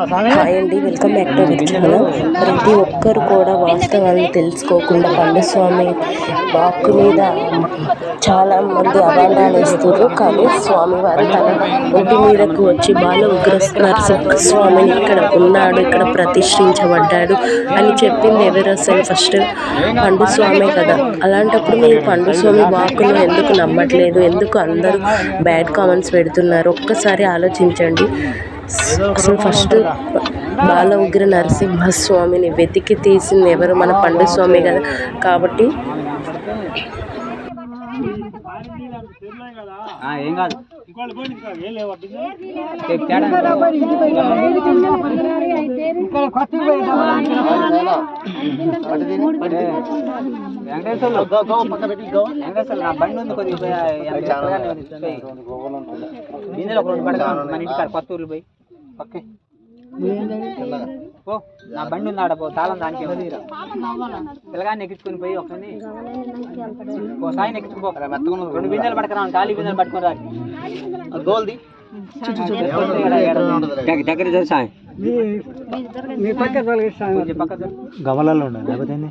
Hi అండి welcome back to our channel. ప్రతి ఒక్కరు కూడా వాస్తవాన్ని తెలుసుకోకుండా పండుస్వామి వాక్కు మీద చాలా మంది అభాండాలు వేస్తున్నారు. కానీ స్వామివారు తన ఒంటి మీదకు వచ్చి బాల ఉగ్ర స్వామిని ఇక్కడ ఉన్నాడు ఇక్కడ ప్రతిష్ఠించబడ్డాడు అని చెప్పింది ఎవరు అసలు? ఫస్ట్ పండుస్వామి కదా. అలాంటప్పుడు మీరు పండు స్వామి వాక్కును ఎందుకు నమ్మట్లేదు? ఎందుకు అందరూ బ్యాడ్ కామెంట్స్ పెడుతున్నారు? ఒక్కసారి ఆలోచించండి. అసలు ఫస్ట్ బాల ఉగ్ర నరసింహస్వామిని వెతికి తీసింది ఎవరు? మన పండు స్వామి కదా. కాబట్టి ఆ, ఏం కాదు. కొద్దిగా. కొత్త ఊర్లు పోయి. పో. నా బండి ఉంది ఆడ పో. తాళం దానికి ఉంది. పిల్లగాన్ని ఎక్కించుకొని పోయి ఒకసారి ఓ సాయిని ఎక్కించుకో రెండు బిందెలు పడకరా ఖాళీ బిందెలు పట్టుకొని గోల్ది. దగ్గర సాయి. పక్క. గమలలో ఉండండి లేకపోతే ఏంది?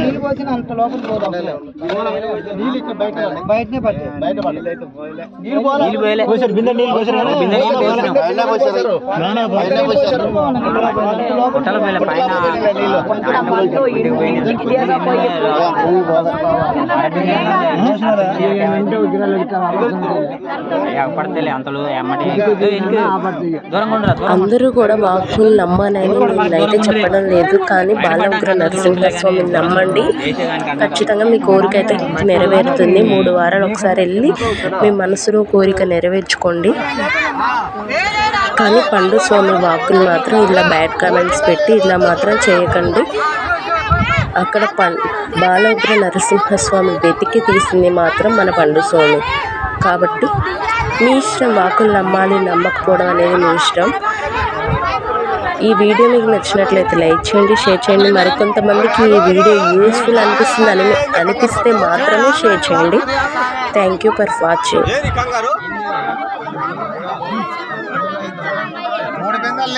బయటనే పట్టే నీళ్ళు పోయలే. పోసారు బిందె నీళ్ళు పోసారు కదా? బిందె నీళ్ళు పోసినాం. పోసారు. పడతలే అంతలు ఎమ్మటి దూరంగా ఉండరా దూరం అందరూ కూడా వాక్కులు నమ్మాలని నేనైతే చెప్పడం లేదు కానీ బాల ఉగ్ర నరసింహస్వామిని నమ్మండి. ఖచ్చితంగా మీ కోరిక అయితే నెరవేరుతుంది. మూడు వారాలు ఒకసారి వెళ్ళి మీ మనసులో కోరిక నెరవేర్చుకోండి. కానీ పండు స్వామి వాక్కులు మాత్రం ఇలా బ్యాడ్ కామెంట్స్ పెట్టి ఇలా మాత్రం చేయకండి. అక్కడ పం బాలగ్ర నరసింహస్వామి వెతికి తీసింది మాత్రం మన పండు స్వామి. కాబట్టి మీ ఇష్టం వాకులు నమ్మాలి నమ్మకపోవడం అనేది మీ ఇష్టం. ఈ వీడియో మీకు నచ్చినట్లయితే లైక్ చేయండి షేర్ చేయండి మరికొంతమందికి ఈ వీడియో యూస్ఫుల్ అనిపిస్తుంది అని అనిపిస్తే మాత్రమే షేర్ చేయండి థ్యాంక్ యూ ఫర్ వాచింగ్ మూడు బిందెలు